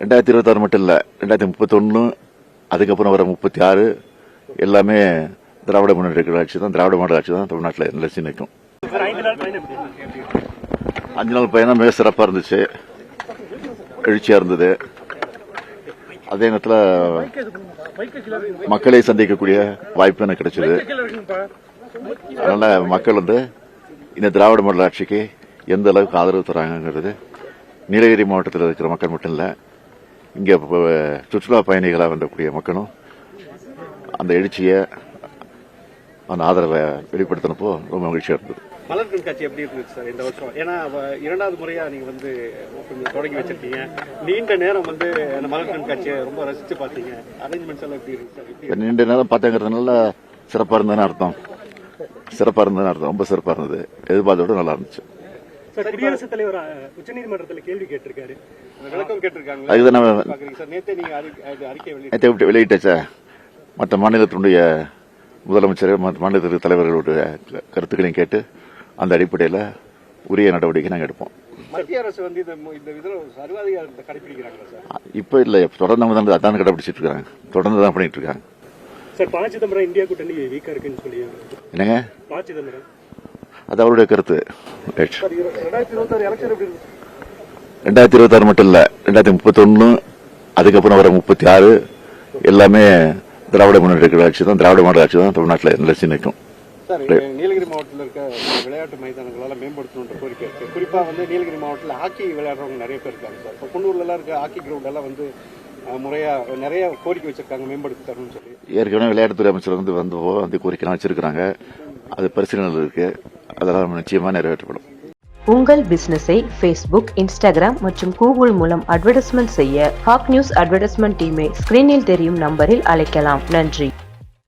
ரெண்டாயிரத்தி இருபத்தாறு மட்டும் இல்லை ரெண்டாயிரத்தி முப்பத்தொன்று அதுக்கப்புறம் வர முப்பத்தி ஆறு எல்லாமே திராவிட முன்னேற்ற ஆட்சி தான் திராவிட மாடல் ஆட்சி தான் தமிழ்நாட்டில் நிலச்சி நிற்கும். அஞ்சு நாள் பயணம் மிக சிறப்பாக இருந்துச்சு எழுச்சியாக இருந்தது. அதே நேரத்தில் மக்களை சந்திக்கக்கூடிய வாய்ப்பு எனக்கு கிடைச்சது. அதனால மக்கள் வந்து இந்த திராவிட மாடல் ஆட்சிக்கு எந்த அளவுக்கு ஆதரவு தராங்கங்கிறது நீலகிரி மாவட்டத்தில் இருக்கிற மக்கள் மட்டும் இல்லை இங்கே சுற்றுலா பயணிகளாக வரக்கூடிய மக்களும் அந்த எழுச்சியை அந்த ஆதரவை வெளிப்படுத்தினப்போ ரொம்ப மகிழ்ச்சியாக இருந்தது. மலர் கண்காட்சி எப்படி இருந்துச்சு சார் இந்த வருஷம்? ஏன்னா இரண்டாவது முறையா நீங்க வந்து கொஞ்சம் தொடங்கி வச்சிருக்கீங்க. நீண்ட நேரம் வந்து அந்த மலர் கண்காட்சியை ரொம்ப ரசிச்சு பார்த்தீங்க. அரேஞ்ச்மெண்ட்ஸ் எல்லாம் எப்படி எப்படி நீண்ட நேரம் பார்த்தேங்கிறதுனால சிறப்பாக இருந்ததுன்னு அர்த்தம். சிறப்பாக இருந்ததுன்னு அர்த்தம். ரொம்ப சிறப்பாக இருந்தது. எதிர்பார்த்த விட நல்லா இருந்துச்சு. குடியரசுத் தலைவர் உச்சநீதிமன்றத்தில் கேள்வி கேட்டிருக்காரு. விளக்கம் கேட்டிருக்காங்க சார் வெளியிட்டு வெளியிட்டாச்சா மற்ற மாநிலத்தினுடைய முதலமைச்சர் மற்ற மாநிலத்திற்கு தலைவர்களுடைய கருத்துக்களையும் கேட்டு அந்த அடிப்படையில் உரிய நடவடிக்கை நாங்கள் எடுப்போம். மத்திய அரசு வந்து இந்த இதுல சர்வாதிகாரத்தை கடைபிடிக்கிறாங்களா சார்? இப்போ இல்லை தொடர்ந்து தான் அதான் கடைபிடிச்சிட்டு இருக்காங்க. தொடர்ந்து தான் பண்ணிட்டு இருக்காங்க. சார் ப சிதம்பரம் இந்தியா கூட்டணி வீக்கா இருக்குன்னு சொல்லி என்னங்க? ப சிதம்பரம். அது அவருடைய கருத்து. ரெண்டாயிரத்தி இருபத்தாறு மட்டும் இல்லை ரெண்டாயிரத்தி முப்பத்தொன்று அதுக்கப்புறம் வர முப்பத்தி ஆறு எல்லாமே திராவிட முன்னேற்ற கழக தான் திராவிட மாடல் ஆட்சி தான் தமிழ்நாட்டில் நிலைச்சி நிற்கும். சார் நீலகிரி மாவட்டத்தில் இருக்க விளையாட்டு மைதானங்களால மேம்படுத்தணுன்ற கோரிக்கை இருக்கு. குறிப்பா வந்து நீலகிரி மாவட்டத்தில் ஹாக்கி விளையாடுறவங்க நிறைய பேர் இருக்காங்க சார். இப்போ குன்னூர்ல எல்லாம் இருக்க ஹாக்கி கிரவுண்ட் எல்லாம் வந்து அஹ், முறையா நிறைய கோரிக்கை வச்சிருக்காங்க மேம்படுத்தி தரணும்னு சொல்லி. ஏற்கனவே விளையாட்டுத்துறை அமைச்சர் வந்து வந்து அந்த கோரிக்கைலாம் வச்சிருக்கிறாங்க. அது பரிசீலனையில் இருக்கு. அதெல்லாம் நிச்சயமாக நிறைவேற்றப்படும். உங்கள் பிசினஸை ஃபேஸ்புக் இன்ஸ்டாகிராம் மற்றும் கூகுள் மூலம் அட்வர்டைஸ்மெண்ட் செய்ய ஹாக் நியூஸ் அட்வர்டைஸ்மெண்ட் டீமை ஸ்கிரீனில் தெரியும் நம்பரில் அழைக்கலாம். நன்றி.